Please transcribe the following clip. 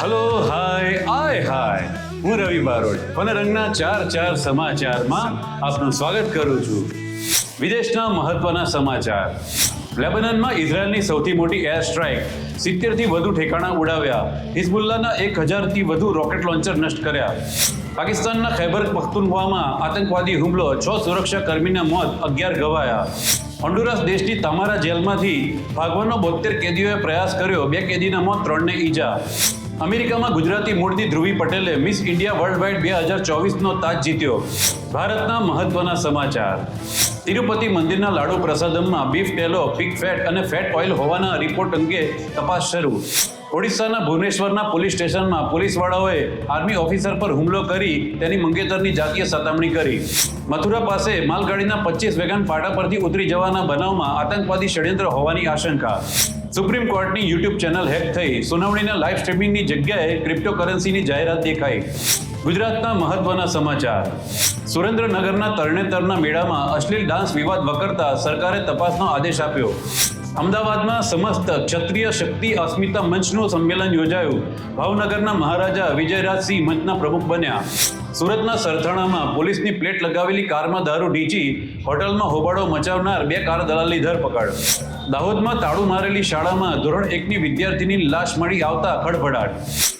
Hello hi આય હાય હું રવિ બારોટ. વનરંગના ચાર ચાર સમાચારમાં આપનું સ્વાગત કરું છું. વિદેશના મહત્વના સમાચાર. લેબનનમાં ઇઝરાયલની સૌથી મોટી એર સ્ટ્રાઇક. સિત્તેરથી વધુ ઠેકાણા ઉડાવ્યા. હિઝબુલ્લાના એક હજારથી વધુ રોકેટ લોન્ચર નષ્ટ કર્યા. પાકિસ્તાનના ખૈબર પખ્તુનખ્વામાં આતંકવાદી હુમલો, છ સુરક્ષા કર્મીના મોત, અગિયાર ઘવાયા હોન્ડુરાસ દેશની તમારા જેલમાંથી ભાગવાનો બોતેર કેદીઓએ પ્રયાસ કર્યો. બે કેદીના મોત, ત્રણને ઈજા. અમેરિકામાં ગુજરાતી મૂળની ધ્રુવી પટેલે મિસ ઇન્ડિયા વર્લ્ડ વાઇડ બે હજાર ચોવીસનો તાજ જીત્યો. ભારતના મહત્વના સમાચાર. તિરુપતિ મંદિરના લાડુ પ્રસાદમમાં બીફ ટેલો પીક ફેટ અને ફેટ ઓઇલ હોવાના રિપોર્ટ અંગે તપાસ શરૂ. ઓડિશાના ભુવનેશ્વરના પોલીસ સ્ટેશનમાં પોલીસવાળાઓએ આર્મી ઓફિસર પર હુમલો કરી તેની મંગેતરની જાતીય સતામણી કરી. મથુરા પાસે માલગાડીના પચીસ વેગન પાટા પરથી ઉતરી જવાના બનાવમાં આતંકવાદી ષડયંત્ર હોવાની આશંકા. સુપ્રીમ કોર્ટની યુટ્યુબ ચેનલ હેક થઈ સુનાવણીના લાઈવ સ્ટ્રીમિંગની જગ્યાએ ક્રિપ્ટોકરન્સીની જાહેરાત દેખાઈ. ગુજરાતના મહત્વના સમાચાર. સુરેન્દ્રનગરના તરણેતરના મેળામાં અશ્લીલ ડાન્સ વિવાદ વકરતા સરકારે તપાસનો આદેશ આપ્યો. અમદાવાદમાં સમસ્ત ક્ષત્રિય શક્તિ અસ્મિતા મંચનું સંમેલન યોજાયું. ભાવનગરના મહારાજા વિજયરાજસિંહ મંચના પ્રમુખ બન્યા. સુરતના સરથાણામાં પોલીસની પ્લેટ લગાવેલી કારમાં દારૂ ઢીંચી હોટલમાં હોબાળો મચાવનાર બે કાર દલાલની ધરપકડ. દાહોદમાં તાળું મારેલી શાળામાં ધોરણ એકની વિદ્યાર્થીની લાશ મળી આવતા ખડભડાટ